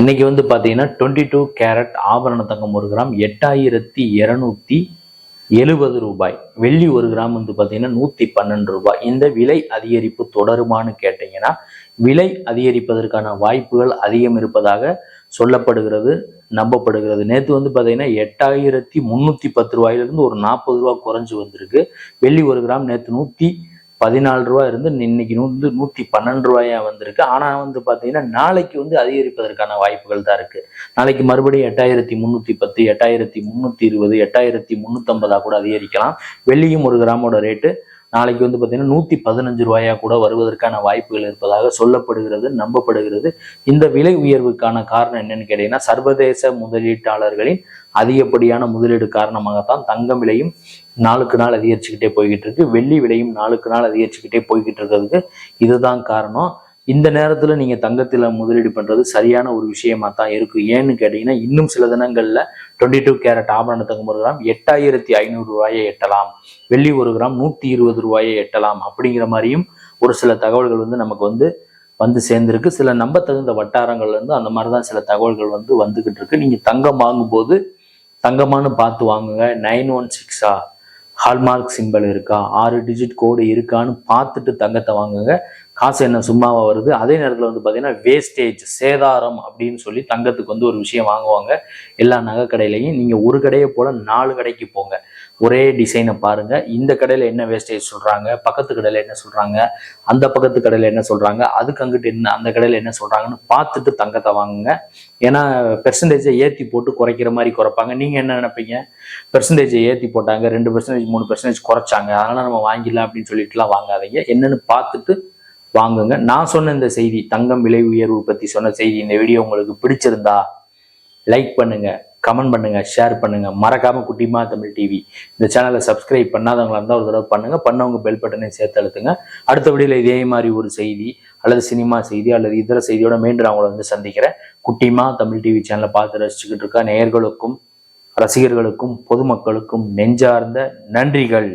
இன்னைக்கு வந்து பார்த்தீங்கன்னா டுவெண்ட்டி டூ கேரட் ஆபரண தங்கம் ஒரு கிராம் எட்டாயிரத்தி இரநூத்தி எழுபது ரூபாய். வெள்ளி ஒரு கிராம் வந்து பார்த்தீங்கன்னா நூற்றி பன்னெண்டு ரூபாய். இந்த விலை அதிகரிப்பு தொடருமான்னு கேட்டிங்கன்னா விலை அதிகரிப்பதற்கான வாய்ப்புகள் அதிகம் இருப்பதாக சொல்லப்படுகிறது நம்பப்படுகிறது. நேற்று வந்து பார்த்தீங்கன்னா எட்டாயிரத்தி முந்நூற்றி பத்து ரூபாயிலிருந்து ஒரு நாற்பது ரூபா குறைஞ்சு வந்திருக்கு. வெள்ளி ஒரு கிராம் நேற்று நூற்றி பதினாலு ரூபா இருந்து இன்னைக்கு வந்து நூற்றி பன்னெண்டு ரூபாயா வந்திருக்கு. ஆனால் வந்து பார்த்தீங்கன்னா நாளைக்கு வந்து அதிகரிப்பதற்கான வாய்ப்புகள் தான் இருக்கு. நாளைக்கு மறுபடியும் எட்டாயிரத்தி முந்நூற்றி பத்து எட்டாயிரத்தி முந்நூற்றி இருபது எட்டாயிரத்தி முந்நூற்றம்பதாக கூட அதிகரிக்கலாம். வெள்ளியும் ஒரு கிராமோட ரேட்டு நாளைக்கு வந்து பார்த்தீங்கன்னா நூற்றி பதினஞ்சு ரூபாயா கூட வருவதற்கான வாய்ப்புகள் இருப்பதாக சொல்லப்படுகிறது நம்பப்படுகிறது. இந்த விலை உயர்வுக்கான காரணம் என்னன்னு கேட்டீங்கன்னா சர்வதேச முதலீட்டாளர்களின் அதிகப்படியான முதலீடு காரணமாகத்தான் தங்கம் விலையும் நாளுக்கு நாள் அதிகரிச்சுக்கிட்டே போய்கிட்டு இருக்கு. வெள்ளி விலையும் நாளுக்கு நாள் அதிகரிச்சுக்கிட்டே போய்கிட்டு இருக்கிறதுக்கு இதுதான் காரணம். இந்த நேரத்துல நீங்க தங்கத்துல முதலீடு பண்றது சரியான ஒரு விஷயமா தான் இருக்கு. ஏன்னு கேட்டீங்கன்னா இன்னும் சில தினங்கள்ல டுவெண்ட்டி டூ கேரட் ஆபரண தங்கம் ஒரு கிராம் எட்டாயிரத்தி ஐநூறு ரூபாயை எட்டலாம். வெள்ளி ஒரு கிராம் நூத்தி இருபது ரூபாயை எட்டலாம். அப்படிங்கிற மாதிரியும் ஒரு சில தகவல்கள் வந்து நமக்கு வந்து வந்து சேர்ந்திருக்கு. சில நம்ப தகுந்த வட்டாரங்கள்ல இருந்து அந்த மாதிரி தான் சில தகவல்கள் வந்து வந்துகிட்டு இருக்கு. நீங்க தங்கம் வாங்கும்போது தங்கமானு பார்த்து வாங்குங்க. நைன் ஒன் சிக்ஸா? ஹால்மார்க் சிம்பிள் இருக்கா? ஆறு டிஜிட் கோடு இருக்கான்னு பார்த்துட்டு தங்கத்தை வாங்குங்க. காசு என்ன சும்மாவா வருது? அதே நேரத்தில் வந்து பார்த்தீங்கன்னா வேஸ்டேஜ் சேதாரம் அப்படின்னு சொல்லி தங்கத்துக்கு வந்து ஒரு விஷயம் வாங்குவாங்க. எல்லா நகை கடையிலையும் நீங்கள் ஒரு கடையை போல நாலு கடைக்கு போங்க. ஒரே டிசைனை பாருங்க. இந்த கடையில் என்ன வேஸ்டேஜ் சொல்றாங்க பக்கத்து கடையில் என்ன சொல்றாங்க அந்த பக்கத்து கடையில் என்ன சொல்றாங்க அதுக்கு அங்கிட்டு என்ன அந்த கடையில் என்ன சொல்றாங்கன்னு பார்த்துட்டு தங்கத்தை வாங்குங்க. ஏன்னா பெர்சன்டேஜை ஏற்றி போட்டு குறைக்கிற மாதிரி குறைப்பாங்க. நீங்க என்ன நினைப்பீங்க? பெர்சன்டேஜை ஏற்றி போட்டாங்க ரெண்டு பெர்சன்டேஜ் மூணு பெர்சன்டேஜ் குறைச்சாங்க. அதனால நம்ம வாங்கிடலாம் அப்படின்னு சொல்லிட்டுலாம் வாங்காதீங்க. என்னன்னு பார்த்துட்டு வாங்குங்க. நான் சொன்ன இந்த செய்தி தங்கம் விலை உயர்வு பற்றி சொன்ன செய்தி இந்த வீடியோ உங்களுக்கு பிடிச்சிருந்தா லைக் பண்ணுங்கள் கமெண்ட் பண்ணுங்க ஷேர் பண்ணுங்க. மறக்காம குட்டிமா தமிழ் டிவி இந்த சேனலை சப்ஸ்கிரைப் பண்ணாதவங்களா இருந்தால் ஒரு தடவை பண்ணுங்க. பண்ணவங்க பெல் பட்டனை சேர்த்து அழுத்துங்க. அடுத்த வீடியோல இதே மாதிரி ஒரு செய்தி அல்லது சினிமா செய்தி அல்லது இதர செய்தியோட மீண்டும் நான் உங்களை வந்து சந்திக்கிறேன். குட்டிமா தமிழ் டிவி சேனலை பார்த்து ரசிச்சுக்கிட்டு இருக்க நேயர்களுக்கும் ரசிகர்களுக்கும் பொதுமக்களுக்கும் நெஞ்சார்ந்த நன்றிகள்.